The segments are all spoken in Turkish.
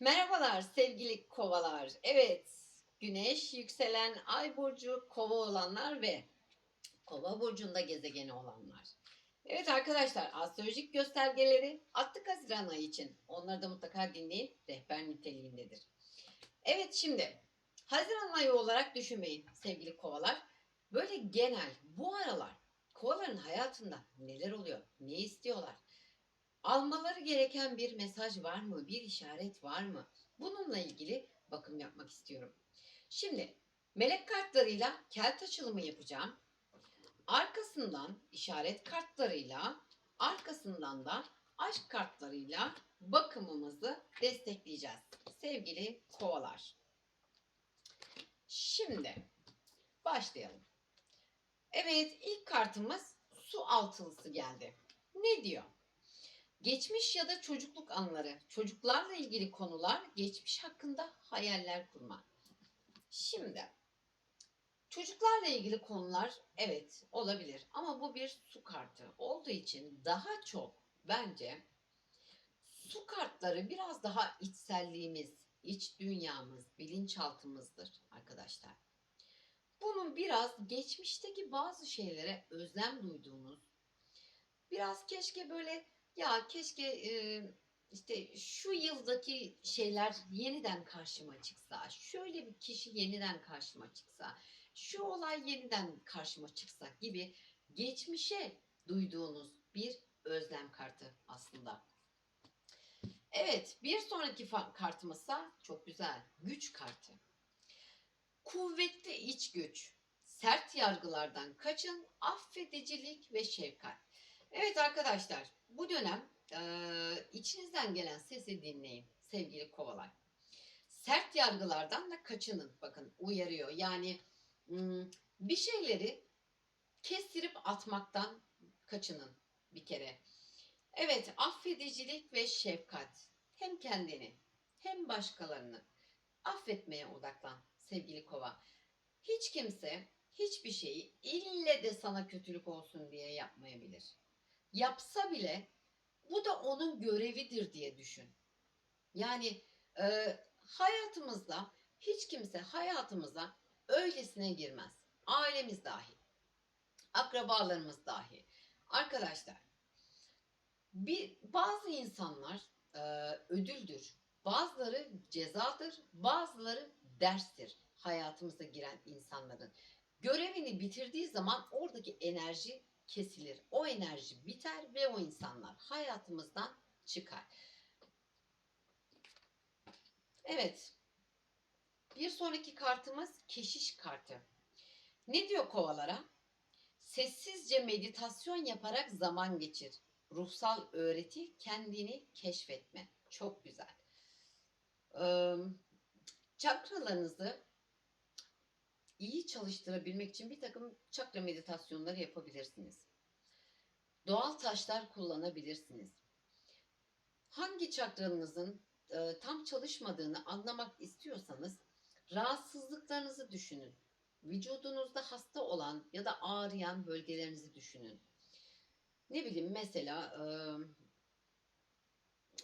Merhabalar sevgili kovalar. Evet, güneş, yükselen ay burcu kova olanlar ve kova burcunda gezegeni olanlar. Evet arkadaşlar, astrolojik göstergeleri attık Haziran ayı için. Onları da mutlaka dinleyin, rehber niteliğindedir. Evet şimdi, Haziran ayı olarak düşünmeyin sevgili kovalar. Böyle genel, bu aralar kovaların hayatında neler oluyor, ne istiyorlar? Almaları gereken bir mesaj var mı? Bir işaret var mı? Bununla ilgili bakım yapmak istiyorum. Şimdi melek kartlarıyla kelt açılımı yapacağım. Arkasından işaret kartlarıyla, arkasından da aşk kartlarıyla bakımımızı destekleyeceğiz. Sevgili kovalar. Şimdi başlayalım. Evet ilk kartımız su altılısı geldi. Ne diyor? Geçmiş ya da çocukluk anları, çocuklarla ilgili konular, geçmiş hakkında hayaller kurma. Şimdi çocuklarla ilgili konular evet olabilir ama bu bir su kartı olduğu için daha çok bence su kartları biraz daha içselliğimiz, iç dünyamız, bilinçaltımızdır arkadaşlar. Bunun biraz geçmişteki bazı şeylere özlem duyduğunuz, biraz keşke böyle ya keşke e, işte şu yıldaki şeyler yeniden karşıma çıksa, şöyle bir kişi yeniden karşıma çıksa, şu olay yeniden karşıma çıksa gibi geçmişe duyduğunuz bir özlem kartı aslında. Evet, bir sonraki kartımızsa çok güzel. Güç kartı. Kuvvetli iç güç. Sert yargılardan kaçın, affedicilik ve şefkat. Evet arkadaşlar, bu dönem eee, içinizden gelen sesi dinleyin sevgili kovalar. Sert yargılardan da kaçının. Bakın uyarıyor. Yani bir şeyleri kestirip atmaktan kaçının bir kere. Evet, affedicilik ve şefkat. Hem kendini hem başkalarını affetmeye odaklan sevgili kova. Hiç kimse hiçbir şeyi ille de sana kötülük olsun diye yapmayabilir. Yapsa bile bu da onun görevidir diye düşün. Yani e, hayatımızda hiç kimse hayatımıza öylesine girmez. Ailemiz dahi, akrabalarımız dahi. Arkadaşlar, bir bazı insanlar e, ödüldür, bazıları cezadır, bazıları derstir hayatımıza giren insanların. Görevini bitirdiği zaman oradaki enerji kesilir. O enerji biter ve o insanlar hayatımızdan çıkar. Evet. Bir sonraki kartımız keşiş kartı. Ne diyor kovalara? Sessizce meditasyon yaparak zaman geçir. Ruhsal öğreti, kendini keşfetme. Çok güzel. Ee, çakralarınızı iyi çalıştırabilmek için bir takım çakra meditasyonları yapabilirsiniz. Doğal taşlar kullanabilirsiniz. Hangi çakranızın e, tam çalışmadığını anlamak istiyorsanız rahatsızlıklarınızı düşünün. Vücudunuzda hasta olan ya da ağrıyan bölgelerinizi düşünün. Ne bileyim mesela e,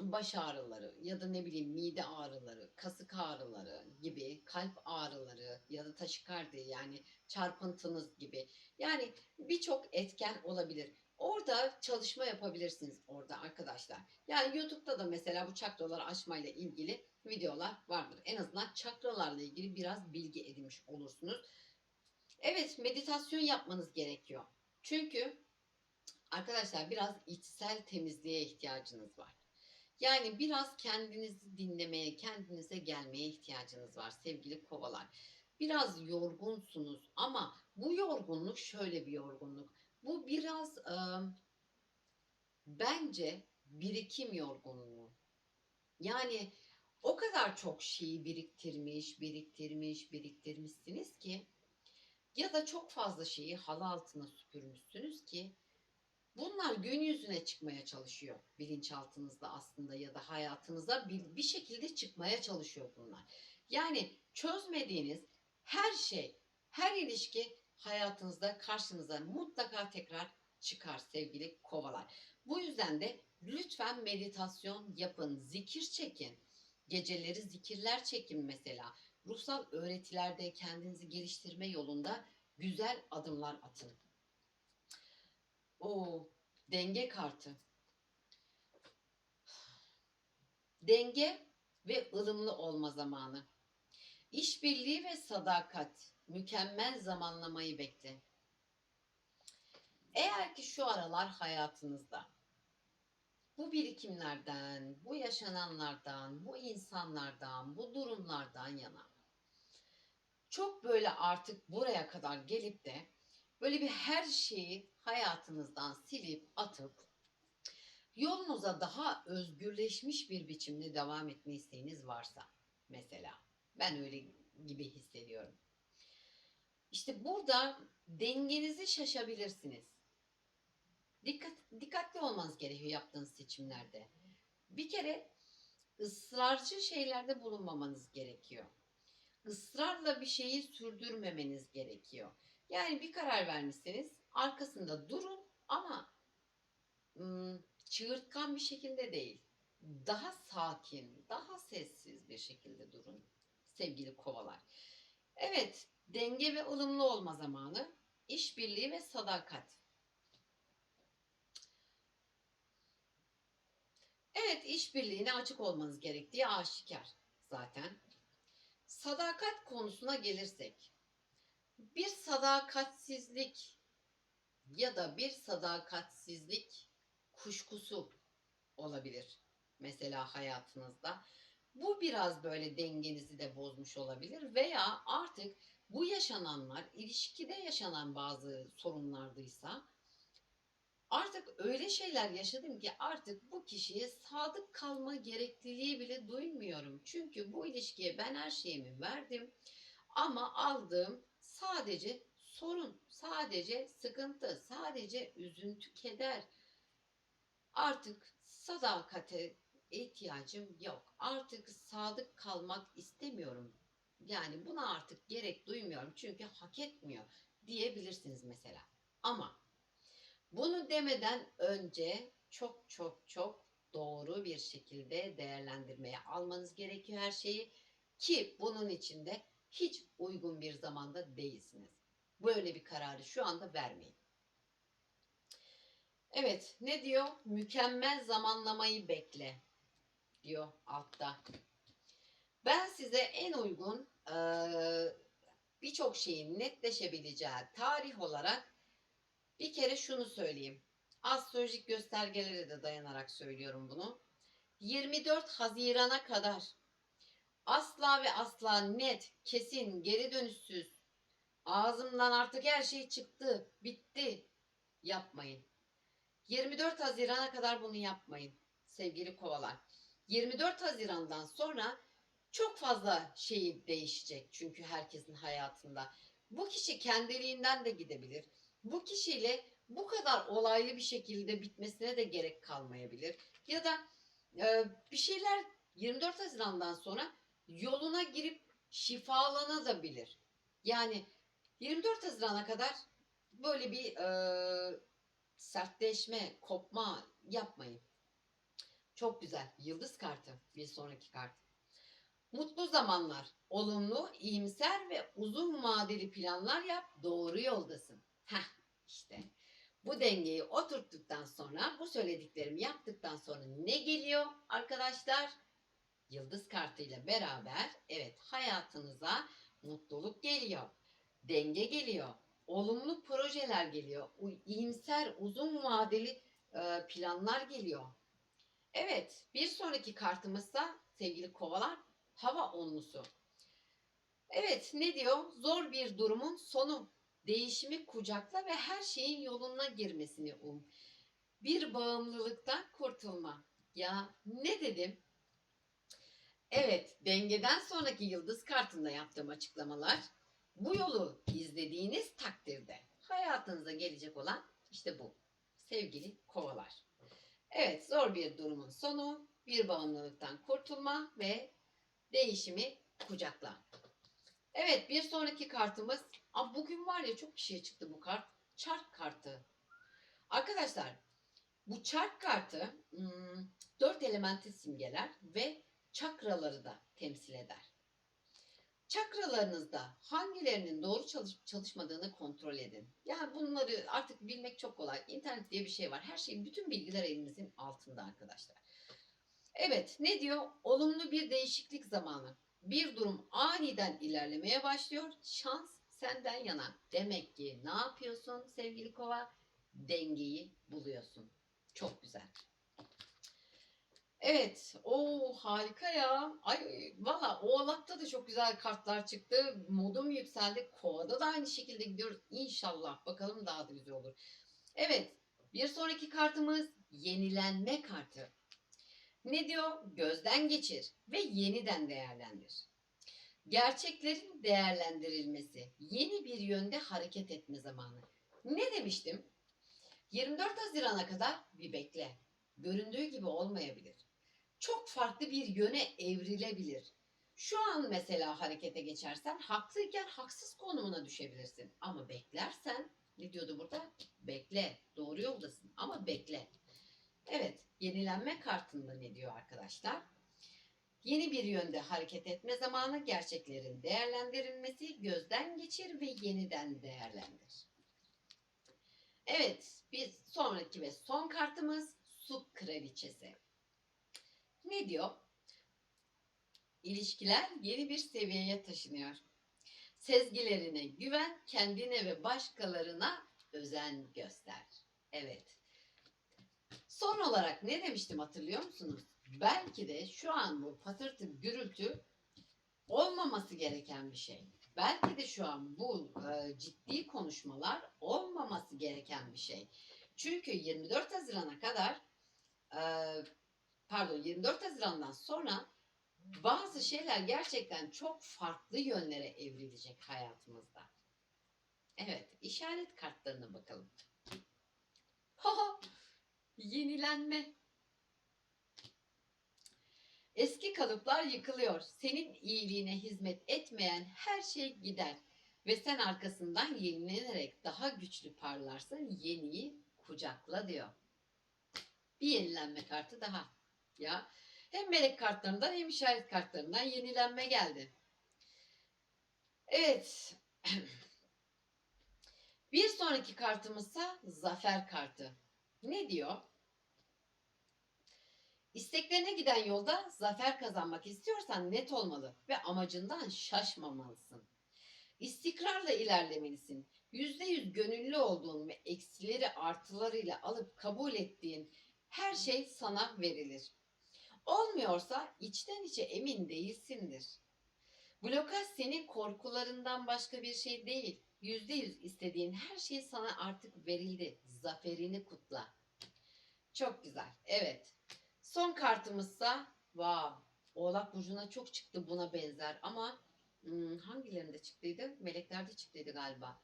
baş ağrıları ya da ne bileyim mide ağrıları, kasık ağrıları kalp ağrıları ya da taşikardi yani çarpıntınız gibi. Yani birçok etken olabilir. Orada çalışma yapabilirsiniz orada arkadaşlar. Yani YouTube'da da mesela bu çakraları açmayla ilgili videolar vardır. En azından çakralarla ilgili biraz bilgi edinmiş olursunuz. Evet meditasyon yapmanız gerekiyor. Çünkü arkadaşlar biraz içsel temizliğe ihtiyacınız var. Yani biraz kendinizi dinlemeye, kendinize gelmeye ihtiyacınız var sevgili kovalar. Biraz yorgunsunuz ama bu yorgunluk şöyle bir yorgunluk. Bu biraz e, bence birikim yorgunluğu. Yani o kadar çok şeyi biriktirmiş, biriktirmiş, biriktirmişsiniz ki ya da çok fazla şeyi halı altına süpürmüşsünüz ki bunlar gün yüzüne çıkmaya çalışıyor bilinçaltınızda aslında ya da hayatınıza bir, bir şekilde çıkmaya çalışıyor bunlar. Yani çözmediğiniz her şey, her ilişki hayatınızda karşınıza mutlaka tekrar çıkar sevgili kovalar. Bu yüzden de lütfen meditasyon yapın, zikir çekin. Geceleri zikirler çekin mesela. Ruhsal öğretilerde kendinizi geliştirme yolunda güzel adımlar atın. O denge kartı. Denge ve ılımlı olma zamanı. İşbirliği ve sadakat. Mükemmel zamanlamayı bekle. Eğer ki şu aralar hayatınızda bu birikimlerden, bu yaşananlardan, bu insanlardan, bu durumlardan yana çok böyle artık buraya kadar gelip de böyle bir her şeyi hayatınızdan silip atıp yolunuza daha özgürleşmiş bir biçimde devam etme isteğiniz varsa mesela ben öyle gibi hissediyorum. İşte burada dengenizi şaşabilirsiniz. Dikkat, dikkatli olmanız gerekiyor yaptığınız seçimlerde. Bir kere ısrarcı şeylerde bulunmamanız gerekiyor. Israrla bir şeyi sürdürmemeniz gerekiyor. Yani bir karar vermişseniz arkasında durun ama ım, çığırtkan bir şekilde değil. Daha sakin, daha sessiz bir şekilde durun sevgili kovalar. Evet, denge ve ılımlı olma zamanı, işbirliği ve sadakat. Evet, işbirliğine açık olmanız gerektiği aşikar zaten. Sadakat konusuna gelirsek, bir sadakatsizlik ya da bir sadakatsizlik kuşkusu olabilir mesela hayatınızda. Bu biraz böyle dengenizi de bozmuş olabilir veya artık bu yaşananlar ilişkide yaşanan bazı sorunlardıysa artık öyle şeyler yaşadım ki artık bu kişiye sadık kalma gerekliliği bile duymuyorum. Çünkü bu ilişkiye ben her şeyimi verdim ama aldığım sadece sorun, sadece sıkıntı, sadece üzüntü, keder. Artık sadakate ihtiyacım yok. Artık sadık kalmak istemiyorum. Yani buna artık gerek duymuyorum çünkü hak etmiyor diyebilirsiniz mesela. Ama bunu demeden önce çok çok çok doğru bir şekilde değerlendirmeye almanız gerekiyor her şeyi ki bunun içinde hiç uygun bir zamanda değilsiniz. Böyle bir kararı şu anda vermeyin. Evet, ne diyor? Mükemmel zamanlamayı bekle diyor altta. Ben size en uygun eee, birçok şeyin netleşebileceği tarih olarak bir kere şunu söyleyeyim. Astrolojik göstergelere de dayanarak söylüyorum bunu. 24 Haziran'a kadar asla ve asla net, kesin, geri dönüşsüz, ağzımdan artık her şey çıktı, bitti yapmayın. 24 Haziran'a kadar bunu yapmayın sevgili kovalar. 24 Haziran'dan sonra çok fazla şey değişecek çünkü herkesin hayatında. Bu kişi kendiliğinden de gidebilir. Bu kişiyle bu kadar olaylı bir şekilde bitmesine de gerek kalmayabilir. Ya da e, bir şeyler 24 Haziran'dan sonra yoluna girip şifalanabilir. Yani 24 Haziran'a kadar böyle bir e, sertleşme, kopma yapmayın. Çok güzel. Yıldız kartı. Bir sonraki kart. Mutlu zamanlar. Olumlu, iyimser ve uzun vadeli planlar yap. Doğru yoldasın. Heh işte. Bu dengeyi oturttuktan sonra, bu söylediklerimi yaptıktan sonra ne geliyor arkadaşlar? Yıldız kartıyla beraber evet hayatınıza mutluluk geliyor. Denge geliyor. Olumlu projeler geliyor. iyimser, uzun vadeli e, planlar geliyor. Evet, bir sonraki kartımızsa sevgili kovalar hava onlusu. Evet, ne diyor? Zor bir durumun sonu. Değişimi kucakla ve her şeyin yoluna girmesini um. Bir bağımlılıktan kurtulma. Ya ne dedim? Evet, dengeden sonraki yıldız kartında yaptığım açıklamalar bu yolu izlediğiniz takdirde hayatınıza gelecek olan işte bu. Sevgili kovalar. Evet, zor bir durumun sonu, bir bağımlılıktan kurtulma ve değişimi kucakla. Evet, bir sonraki kartımız, Aa, bugün var ya çok kişiye çıktı bu kart, çark kartı. Arkadaşlar, bu çark kartı hmm, dört elementi simgeler ve çakraları da temsil eder. Çakralarınızda hangilerinin doğru çalışıp çalışmadığını kontrol edin. Yani bunları artık bilmek çok kolay. İnternet diye bir şey var. Her şey, bütün bilgiler elimizin altında arkadaşlar. Evet, ne diyor? Olumlu bir değişiklik zamanı. Bir durum aniden ilerlemeye başlıyor. Şans senden yana. Demek ki ne yapıyorsun sevgili kova? Dengeyi buluyorsun. Çok güzel. Evet. o harika ya. Ay valla Oğlak'ta da çok güzel kartlar çıktı. Modum yükseldi. Kova'da da aynı şekilde gidiyoruz. İnşallah. Bakalım daha da güzel olur. Evet. Bir sonraki kartımız yenilenme kartı. Ne diyor? Gözden geçir ve yeniden değerlendir. Gerçeklerin değerlendirilmesi, yeni bir yönde hareket etme zamanı. Ne demiştim? 24 Haziran'a kadar bir bekle. Göründüğü gibi olmayabilir. Çok farklı bir yöne evrilebilir. Şu an mesela harekete geçersen haklıyken haksız konumuna düşebilirsin. Ama beklersen ne diyordu burada? Bekle. Doğru yoldasın ama bekle. Evet, yenilenme kartında ne diyor arkadaşlar? Yeni bir yönde hareket etme zamanı, gerçeklerin değerlendirilmesi, gözden geçir ve yeniden değerlendir. Evet, bir sonraki ve son kartımız su kraliçesi. Ne diyor? İlişkiler yeni bir seviyeye taşınıyor. Sezgilerine güven, kendine ve başkalarına özen göster. Evet. Son olarak ne demiştim hatırlıyor musunuz? Belki de şu an bu patırtı gürültü olmaması gereken bir şey. Belki de şu an bu e, ciddi konuşmalar olmaması gereken bir şey. Çünkü 24 Haziran'a kadar e, pardon 24 Haziran'dan sonra bazı şeyler gerçekten çok farklı yönlere evrilecek hayatımızda. Evet, işaret kartlarına bakalım. Ha, yenilenme. Eski kalıplar yıkılıyor. Senin iyiliğine hizmet etmeyen her şey gider. Ve sen arkasından yenilenerek daha güçlü parlarsın. Yeniyi kucakla diyor. Bir yenilenme kartı daha. Ya hem melek kartlarından hem işaret kartlarından yenilenme geldi. Evet. Bir sonraki kartımızsa zafer kartı. Ne diyor? İsteklerine giden yolda zafer kazanmak istiyorsan net olmalı ve amacından şaşmamalısın. İstikrarla ilerlemelisin. Yüzde yüz gönüllü olduğun ve eksileri artılarıyla alıp kabul ettiğin her şey sana verilir. Olmuyorsa içten içe emin değilsindir. Blokaj senin korkularından başka bir şey değil. Yüzde yüz istediğin her şey sana artık verildi. Zaferini kutla. Çok güzel. Evet. Son kartımızsa wow, Oğlak Burcu'na çok çıktı buna benzer ama hmm, hangilerinde çıktıydı? Meleklerde çıktıydı galiba.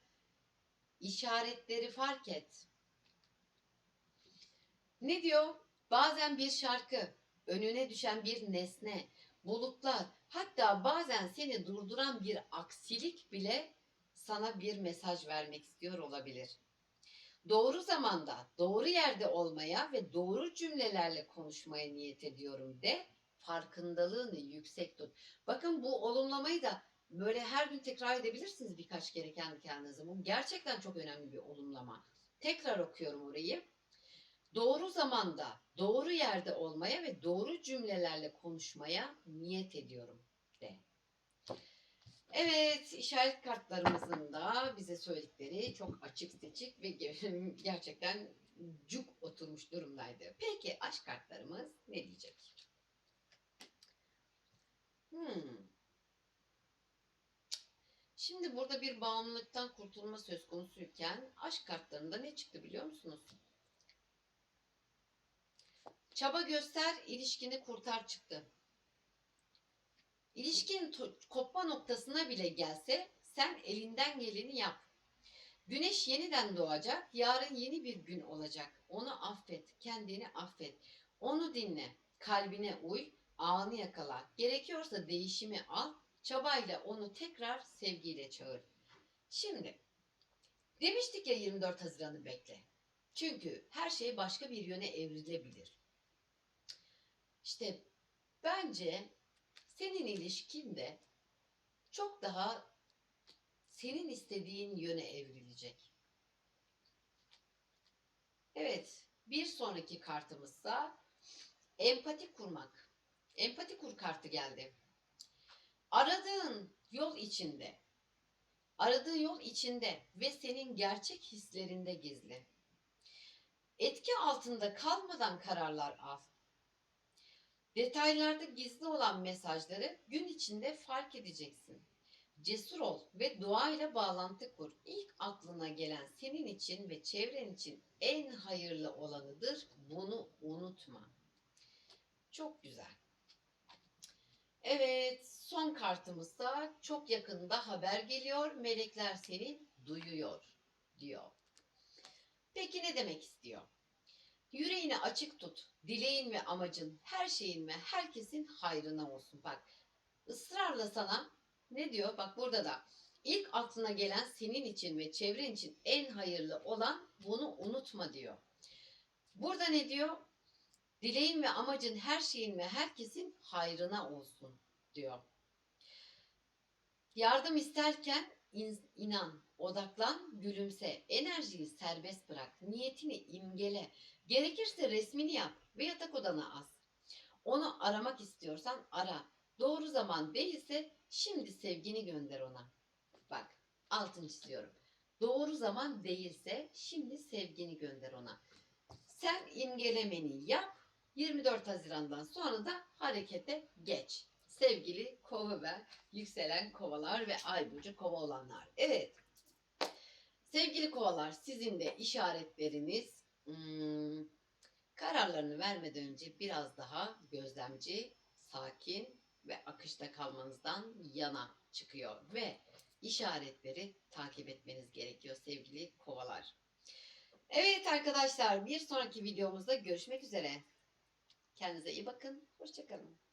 İşaretleri fark et. Ne diyor? Bazen bir şarkı, önüne düşen bir nesne, bulutlar, hatta bazen seni durduran bir aksilik bile sana bir mesaj vermek istiyor olabilir. Doğru zamanda, doğru yerde olmaya ve doğru cümlelerle konuşmaya niyet ediyorum de farkındalığını yüksek tut. Bakın bu olumlamayı da böyle her gün tekrar edebilirsiniz birkaç kere kendi kendinize. Bu gerçekten çok önemli bir olumlama. Tekrar okuyorum orayı. Doğru zamanda, doğru yerde olmaya ve doğru cümlelerle konuşmaya niyet ediyorum de. Evet, işaret kartlarımızın da bize söyledikleri çok açık seçik ve gerçekten cuk oturmuş durumdaydı. Peki aşk kartlarımız ne diyecek? Hmm. Şimdi burada bir bağımlılıktan kurtulma söz konusuyken aşk kartlarında ne çıktı biliyor musunuz? Çaba göster, ilişkini kurtar çıktı. İlişkin kopma noktasına bile gelse sen elinden geleni yap. Güneş yeniden doğacak, yarın yeni bir gün olacak. Onu affet, kendini affet. Onu dinle, kalbine uy, ağını yakala. Gerekiyorsa değişimi al, çabayla onu tekrar sevgiyle çağır. Şimdi, demiştik ya 24 Haziran'ı bekle. Çünkü her şey başka bir yöne evrilebilir. İşte bence senin ilişkinde çok daha senin istediğin yöne evrilecek. Evet, bir sonraki kartımızsa empati kurmak. Empati kur kartı geldi. Aradığın yol içinde, aradığı yol içinde ve senin gerçek hislerinde gizli. Etki altında kalmadan kararlar al. Detaylarda gizli olan mesajları gün içinde fark edeceksin. Cesur ol ve doğayla bağlantı kur. İlk aklına gelen senin için ve çevren için en hayırlı olanıdır. Bunu unutma. Çok güzel. Evet, son kartımızda çok yakında haber geliyor. Melekler seni duyuyor diyor. Peki ne demek istiyor? Yüreğini açık tut. Dileğin ve amacın, her şeyin ve herkesin hayrına olsun. Bak, ısrarla sana ne diyor? Bak burada da ilk aklına gelen senin için ve çevren için en hayırlı olan bunu unutma diyor. Burada ne diyor? Dileğin ve amacın her şeyin ve herkesin hayrına olsun diyor. Yardım isterken in- inan, odaklan, gülümse, enerjiyi serbest bırak, niyetini imgele, gerekirse resmini yap ve yatak odana as. Onu aramak istiyorsan ara. Doğru zaman değilse şimdi sevgini gönder ona. Bak, altın çiziyorum. Doğru zaman değilse şimdi sevgini gönder ona. Sen imgelemeni yap. 24 Haziran'dan sonra da harekete geç. Sevgili kova ve yükselen kovalar ve ay burcu kova olanlar. Evet. Sevgili kovalar sizin de işaretleriniz hmm, kararlarını vermeden önce biraz daha gözlemci, sakin ve akışta kalmanızdan yana çıkıyor ve işaretleri takip etmeniz gerekiyor sevgili kovalar. Evet arkadaşlar bir sonraki videomuzda görüşmek üzere. Kendinize iyi bakın. Hoşçakalın.